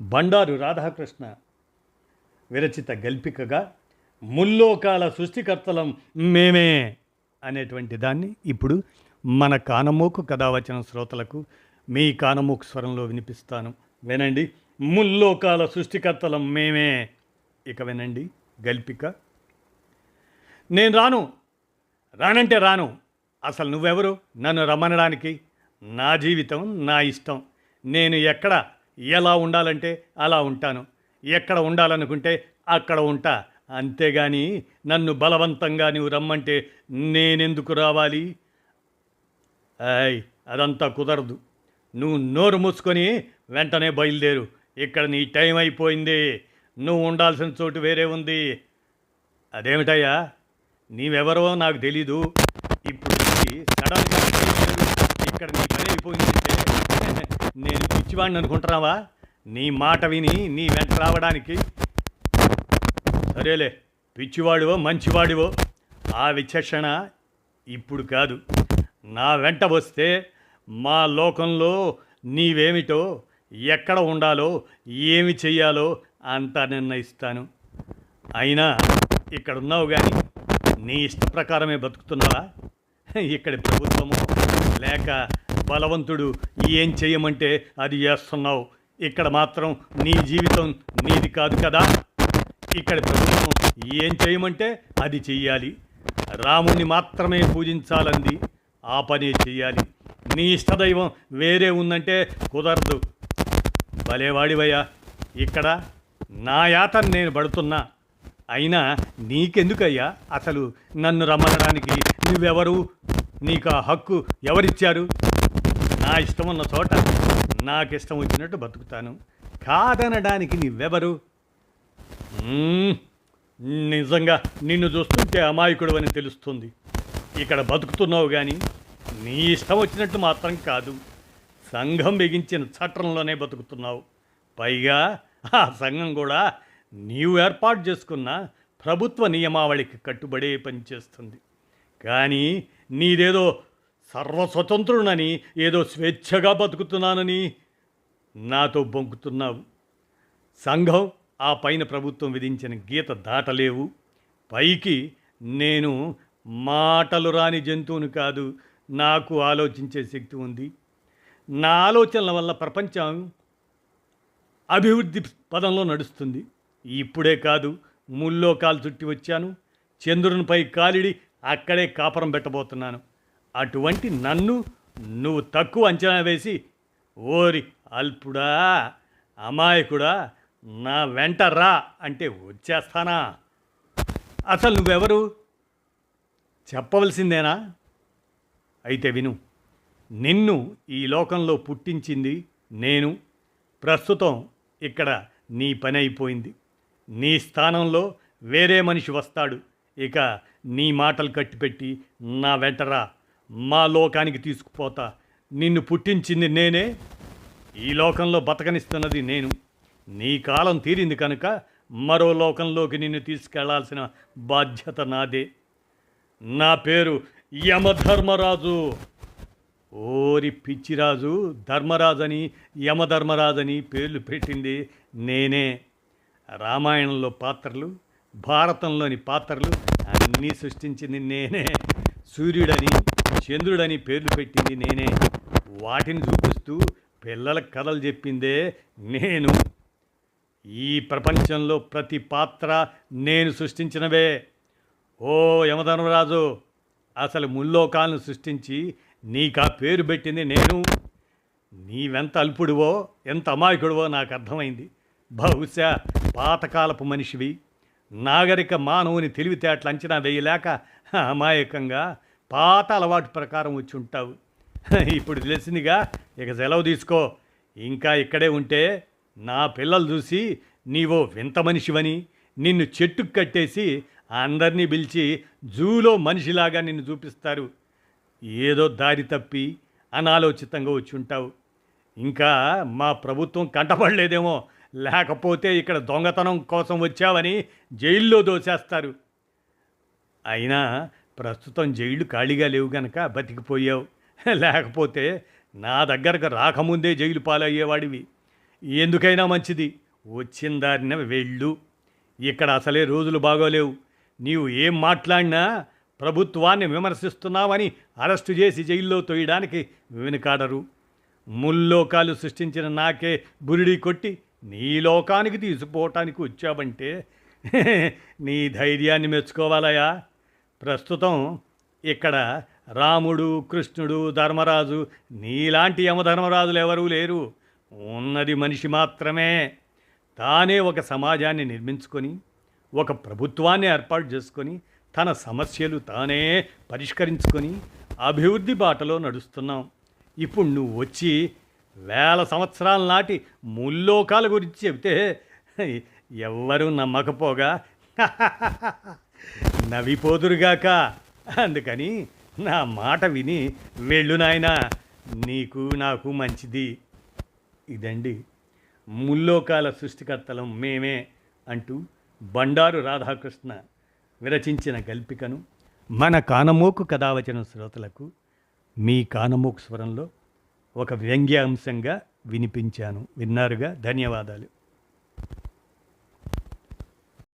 బండారు రాధాకృష్ణ విరచిత గల్పికగా ముల్లోకాల సృష్టికర్తలం మేమే అనేటువంటి దాన్ని ఇప్పుడు మన కానమోకు కథావచన శ్రోతలకు మీ కానమోకు స్వరంలో వినిపిస్తాను. వినండి. ముల్లోకాల సృష్టికర్తలం మేమే. ఇక వినండి. గల్పిక. నేను రాను. రానంటే రాను. అసలు నువ్వెవరు? నన్ను రమ్మనడానికి నా జీవితం నా ఇష్టం. నేను ఎక్కడ ఎలా ఉండాలంటే అలా ఉంటాను. ఎక్కడ ఉండాలనుకుంటే అక్కడ ఉంటా. అంతేగాని నన్ను బలవంతంగా నువ్వు రమ్మంటే నేనెందుకు రావాలి? ఆయ్ అదంతా కుదరదు. నువ్వు నోరు మూసుకొని వెంటనే బయలుదేరు. ఇక్కడ నీ టైం అయిపోయింది. నువ్వు ఉండాల్సిన చోటు వేరే ఉంది. అదేమిటయ్యా? నీవెవరో నాకు తెలీదు. ఇప్పుడు సడన్గా ఇక్కడ నీ పని అయిపోయింది. పిచ్చివాడిని అనుకుంటున్నావా? నీ మాట విని నీ వెంట రావడానికి. సరేలే పిచ్చివాడివో మంచివాడివో ఆ విచక్షణ ఇప్పుడు కాదు. నా వెంట వస్తే మా లోకంలో నీవేమిటో ఎక్కడ ఉండాలో ఏమి చెయ్యాలో అంతా నిర్ణయిస్తాను. అయినా ఇక్కడ ఉన్నావు కానీ నీ ఇష్ట ప్రకారమే బతుకుతున్నావా? ఇక్కడి ప్రభుత్వము లేక బలవంతుడు. ఏం చేయమంటే అది చేస్తున్నావు. ఇక్కడ మాత్రం నీ జీవితం నీది కాదు కదా. ఇక్కడ ప్రభుత్వం ఏం చేయమంటే అది చెయ్యాలి. రాముని మాత్రమే పూజించాలంది. ఆ పనే చెయ్యాలి. నీ ఇష్టదైవం వేరే ఉందంటే కుదరదు. భలేవాడివయ్యా. ఇక్కడ నా యాతన నేను పడుతున్నా. అయినా నీకెందుకయ్యా? అసలు నన్ను రమ్మనడానికి నువ్వెవరు? నీకు ఆ హక్కు ఎవరిచ్చారు? నా ఇష్టం ఉన్న చోట నాకు ఇష్టం వచ్చినట్టు బతుకుతాను. కాదనడానికి నువ్వెవరు నిజంగా నిన్ను చూస్తుంటే అమాయకుడు అని తెలుస్తుంది. ఇక్కడ బతుకుతున్నావు కానీ నీ ఇష్టం వచ్చినట్టు మాత్రం కాదు. సంఘం బిగించిన చట్టంలోనే బతుకుతున్నావు. పైగా ఆ సంఘం కూడా నీవు ఏర్పాటు చేసుకున్న ప్రభుత్వ నియమావళికి కట్టుబడే పనిచేస్తుంది కానీ నీదేదో సర్వస్వతంత్రునని ఏదో స్వేచ్ఛగా బతుకుతున్నానని నాతో బొంకుతున్నావు. సంఘం ఆ పైన ప్రభుత్వం విధించిన గీత దాటలేవు. పైకి నేను మాటలు రాని జంతువును కాదు నాకు ఆలోచించే శక్తి ఉంది. నా ఆలోచనల వల్ల ప్రపంచం అభివృద్ధి పదంలో నడుస్తుంది. ఇప్పుడే కాదు ముల్లో కాలు చుట్టి వచ్చాను. చంద్రునిపై కాలిడి అక్కడే కాపురం పెట్టబోతున్నాను. అటువంటి నన్ను నువ్వు తక్కువ అంచనా వేసి ఓరి అల్పుడా అమాయకుడా నా వెంట రా అంటే వచ్చేస్తానా? అసలు నువ్వెవరు? చెప్పవలసిందేనా? అయితే విను నిన్ను ఈ లోకంలో పుట్టించింది నేను. ప్రస్తుతం ఇక్కడ నీ పని అయిపోయింది. నీ స్థానంలో వేరే మనిషి వస్తాడు. ఇక నీ మాటలు కట్టిపెట్టి నా వెంటరా మా లోకానికి తీసుకుపోతా. నిన్ను పుట్టించింది నేనే. ఈ లోకంలో బతకనిస్తున్నది నేను. నీ కాలం తీరింది కనుక మరో లోకంలోకి నిన్ను తీసుకెళ్ళాల్సిన బాధ్యత నాదే. నా పేరు యమధర్మరాజు. ఓరి పిచ్చిరాజు ధర్మరాజని యమధర్మరాజని పేర్లు పెట్టింది నేనే. రామాయణంలో పాత్రలు భారతంలోని పాత్రలు అన్నీ సృష్టించింది నేనే. సూర్యుడని చంద్రుడని పేర్లు పెట్టింది నేనే. వాటిని చూపిస్తూ పిల్లల కథలు చెప్పిందే నేను. ఈ ప్రపంచంలో ప్రతి పాత్ర నేను సృష్టించినవే. ఓ యమధర్మరాజు అసలు ముల్లోకాలను సృష్టించి నీకు ఆ పేరు పెట్టింది నేను. నీవెంత అల్పుడివో ఎంత అమాయకుడివో నాకు అర్థమైంది. బహుశా పాతకాలపు మనిషివి. నాగరిక మానవుని తెలివితేటలు అంచనా వేయలేక అమాయకంగా పాత అలవాటు ప్రకారం వచ్చి ఉంటావు. ఇప్పుడు తెలిసిందిగా ఇక సెలవు తీసుకో. ఇంకా ఇక్కడే ఉంటే నా పిల్లలు చూసి నీవో వింత మనిషివని నిన్ను చెట్టుకు కట్టేసి అందరినీ పిలిచి జూలో మనిషిలాగా నిన్ను చూపిస్తారు. ఏదో దారి తప్పి అనాలోచితంగా వచ్చి ఉంటావు. ఇంకా మా ప్రభుత్వం కంటపడలేదేమో లేకపోతే ఇక్కడ దొంగతనం కోసం వచ్చావని జైల్లో దోచేస్తారు అయినా ప్రస్తుతం జైళ్ళు ఖాళీగా లేవు గనక బతికిపోయావు. లేకపోతే నా దగ్గరకు రాకముందే జైలు పాలయ్యేవాడివి. ఎందుకైనా మంచిది. వచ్చిన దారిన వెళ్ళు. ఇక్కడ అసలే రోజులు బాగోలేవు. నీవు ఏం మాట్లాడినా ప్రభుత్వాన్ని విమర్శిస్తున్నావని అరెస్టు చేసి జైల్లో తోయడానికి వెనుకాడరు. ముల్లోకాలు సృష్టించిన నాకే బురిడి కొట్టి నీ లోకానికి తీసుకుపోవటానికి వచ్చావంటే నీ ధైర్యాన్ని మెచ్చుకోవాలయా? ప్రస్తుతం ఇక్కడ రాముడు కృష్ణుడు ధర్మరాజు నీలాంటి యమధర్మరాజులు ఎవరూ లేరు. ఉన్నది మనిషి మాత్రమే. తానే ఒక సమాజాన్ని నిర్మించుకొని ఒక ప్రభుత్వాన్ని ఏర్పాటు చేసుకొని తన సమస్యలు తానే పరిష్కరించుకొని అభివృద్ధి బాటలో నడుస్తున్నాం. ఇప్పుడు నువ్వు వచ్చి వేల సంవత్సరాల నాటి ముల్లోకాల గురించి చెబితే ఎవ్వరూ నమ్మకపోగా? నవిపోదురుగాక అందుకని నా మాట విని వెళ్ళు నాయనా. నీకు నాకు మంచిది. ఇదండి ముల్లోకాల సృష్టికర్తలం మేమే అంటూ బండారు రాధాకృష్ణ విరచించిన గల్పికను మన కానమోకు కథావచన శ్రోతలకు మీ కానమోకు స్వరంలో ఒక వ్యంగ్యాంశంగా వినిపించాను. విన్నారుగా? ధన్యవాదాలు.